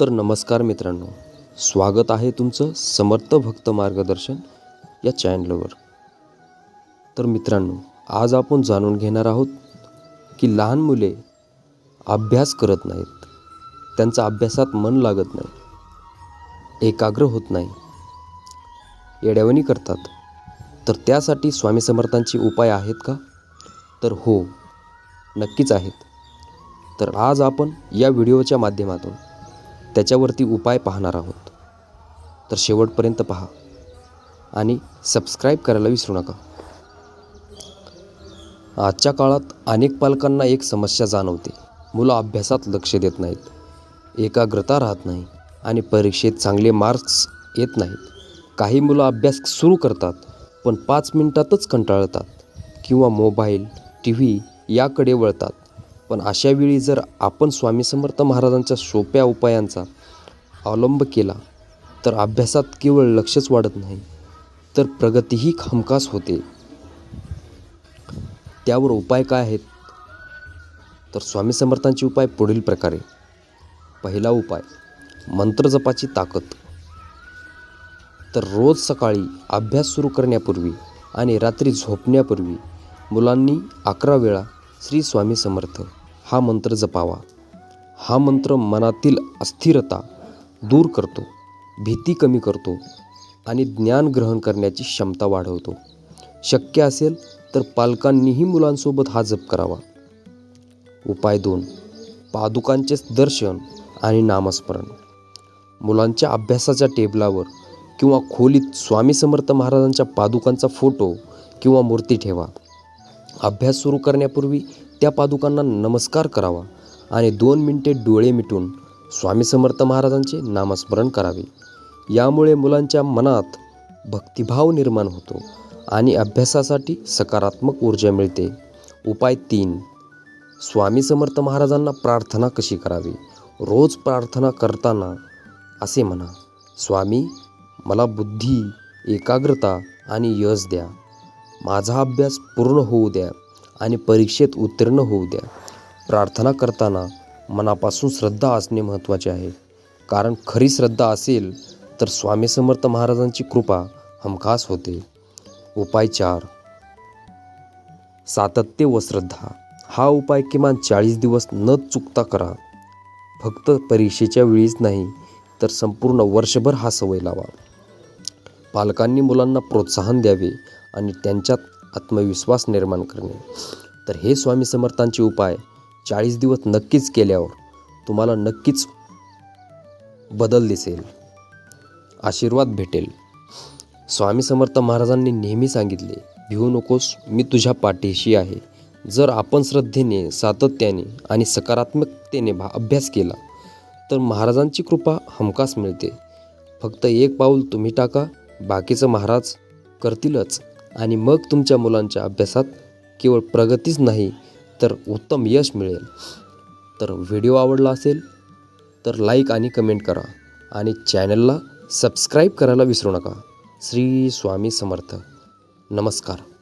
तर नमस्कार मित्रांनो. स्वागत आहे तुमचं समर्थ भक्त मार्गदर्शन या चॅनलवर. तर मित्रांनो आज आपण जाणून घेणार आहोत की लहान मुले अभ्यास करत नाहीत. त्यांचा अभ्यासात मन लागत नाही. एकाग्र होत नाही. येड्यावणी करतात. तर त्यासाठी स्वामी समर्थांचे उपाय आहेत का? तर हो नक्कीच आहेत. तर आज आपण या व्हिडिओच्या माध्यमातून त्याच्यावरती उपाय पाहणार आहोत. तर शेवटपर्यंत पहा आणि सबस्क्राईब करायला विसरू नका. आजच्या काळात अनेक पालकांना एक समस्या जाणवते. मुलं अभ्यासात लक्ष देत नाहीत एकाग्रता राहत नाही आणि परीक्षेत चांगले मार्क्स येत नाहीत. काही मुलं अभ्यास सुरू करतात पण पाच मिनटातच कंटाळतात किंवा मोबाईल टी व्ही याकडे वळतात. पण अशावेळी जर आपण स्वामी समर्थ महाराजांच्या सोप्या उपायांचा अवलंब केला तर अभ्यासात केवळ लक्षच वाढत नाही तर प्रगतीही हमखास होते. त्यावर उपाय काय आहेत? तर स्वामी समर्थांचे उपाय पुढील प्रकारे. पहिला उपाय मंत्रजपाची ताकद. तर रोज सकाळी अभ्यास सुरू करण्यापूर्वी आणि रात्री झोपण्यापूर्वी मुलांनी अकरा वेळा श्री स्वामी समर्थ हा मंत्र जपावा. हा मंत्र मनातील अस्थिरता दूर करतो भीती कमी करतो आणि ज्ञान ग्रहण करण्याची क्षमता वाढवतो. शक्य असेल तर पालकांनीही मुलांसोबत हा जप करावा. उपाय दोन पादुकांचे दर्शन आणि नामस्मरण. मुलांच्या अभ्यासाच्या टेबलावर किंवा खोलीत स्वामी समर्थ महाराजांच्या पादुकांचा फोटो किंवा मूर्ती ठेवा. अभ्यास सुरू करण्यापूर्वी त्या पादुकांना नमस्कार करावा आणि दोन मिनटे डोळे मिटून स्वामी समर्थ महाराजांचे नामस्मरण करावे. यामुळे मुलांच्या मनात भक्तिभाव निर्माण होतो आणि अभ्यासासाठी सकारात्मक ऊर्जा मिळते. उपाय तीन. स्वामी समर्थ महाराजांना प्रार्थना कशी करावी? रोज प्रार्थना करताना असे म्हणा स्वामी मला बुद्धी एकाग्रता आणि यश द्या. माझा अभ्यास पूर्ण होऊ द्या. आणि परीक्षेत उत्तीर्ण होऊ द्या. प्रार्थना करताना मनापासून श्रद्धा असणे महत्त्वाचे आहे. कारण खरी श्रद्धा असेल तर स्वामी समर्थ महाराजांची कृपा हमखास होते. उपाय चार. सातत्य व श्रद्धा. हा उपाय किमान चाळीस दिवस न चुकता करा. फक्त परीक्षेच्या वेळीच नाही तर संपूर्ण वर्षभर हा सवय लावा. पालकांनी मुलांना प्रोत्साहन द्यावे आणि त्यांच्यात आत्मविश्वास निर्माण करणे. तर हे स्वामी समर्थांचे उपाय चाळीस दिवस नक्कीच केल्यावर तुम्हाला नक्कीच बदल दिसेल. आशीर्वाद भेटेल. स्वामी समर्थ महाराजांनी नेहमी सांगितले भिवू नकोस मी तुझ्या पाठीशी आहे. जर आपण श्रद्धेने सातत्याने आणि सकारात्मकतेने भा अभ्यास केला तर महाराजांची कृपा हमखास मिळते. फक्त एक पाऊल तुम्ही टाका बाकीचं महाराज करतीलच. आणि मग तुमच्या मुलांच्या अभ्यासात केवळ प्रगतीच नाही तर उत्तम यश मिळेल. तर व्हिडिओ आवडला असेल तर लाईक आणि कमेंट करा आणि चॅनलला सबस्क्राईब करायला विसरू नका. श्री स्वामी समर्थ. नमस्कार.